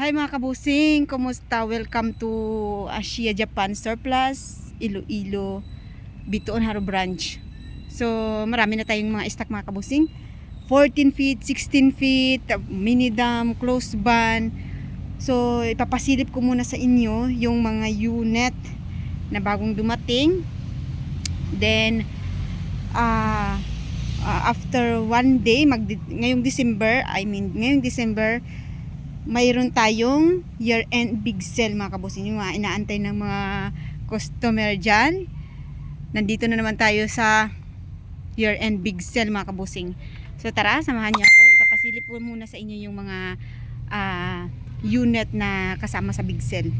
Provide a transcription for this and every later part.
Hi mga kabusing, kumusta? Welcome to Asia Japan Surplus, Iloilo, Bituon Haro Branch. So, marami na tayong mga stock mga kabusing. 14 feet, 16 feet, mini dam, closed ban. So, ipapasilip ko muna sa inyo yung mga unit na bagong dumating. Then, ah ah, after one day, mag ngayong December, I mean, ngayong December, mayroon tayong year-end big sale mga kabusing. Yung mga inaantay ng mga customer dyan. Nandito na naman tayo sa year-end big sale mga kabusing. So tara, samahan niyo ako. Ipapasilip ko muna sa inyo yung mga ah, unit na kasama sa big sale.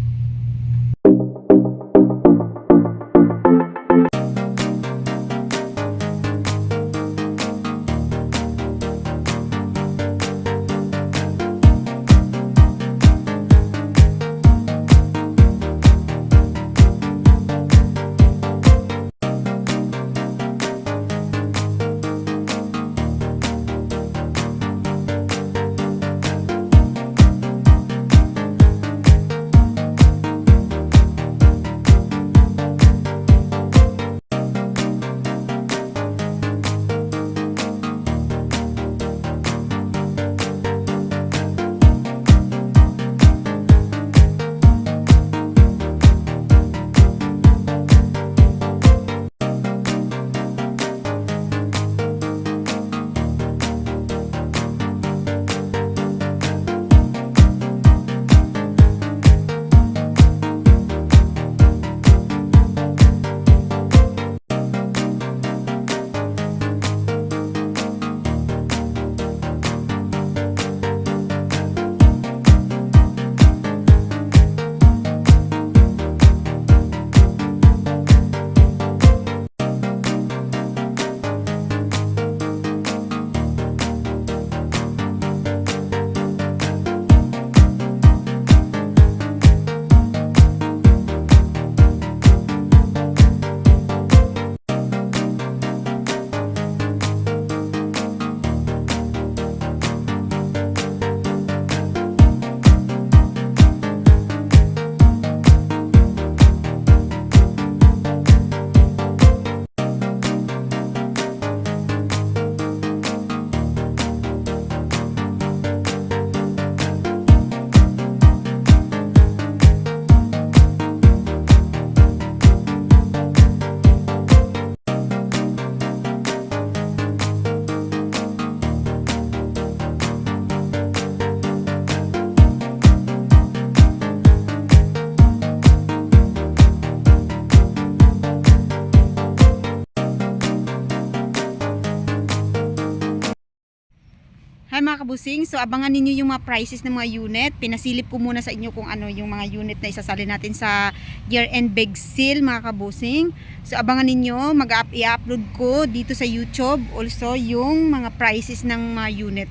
Hi mga kabusing, so abangan ninyo yung mga prices ng mga unit. Pinasilip ko muna sa inyo kung ano yung mga unit na isasali natin sa year-end big sale mga kabusing. So abangan ninyo, mag-i-upload ko dito sa YouTube also yung mga prices ng mga unit.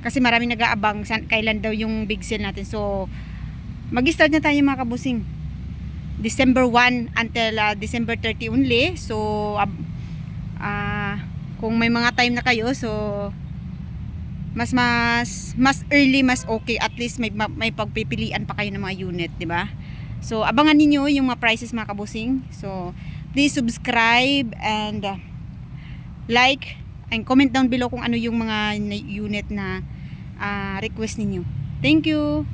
Kasi marami nag-aabang kailan daw yung big sale natin. So mag-start na tayo mga kabusing. December 1 until ah, December 30 only. So ab- ah, kung may mga time na kayo, so mas mas mas early mas okay. At least may ma- may pagpipilian pa kayo ng mga unit di ba? So abangan niyo yung mga prices mga kabusing so please subscribe and uh, like and comment down below kung ano yung mga unit na ah, request ninyo. Thank you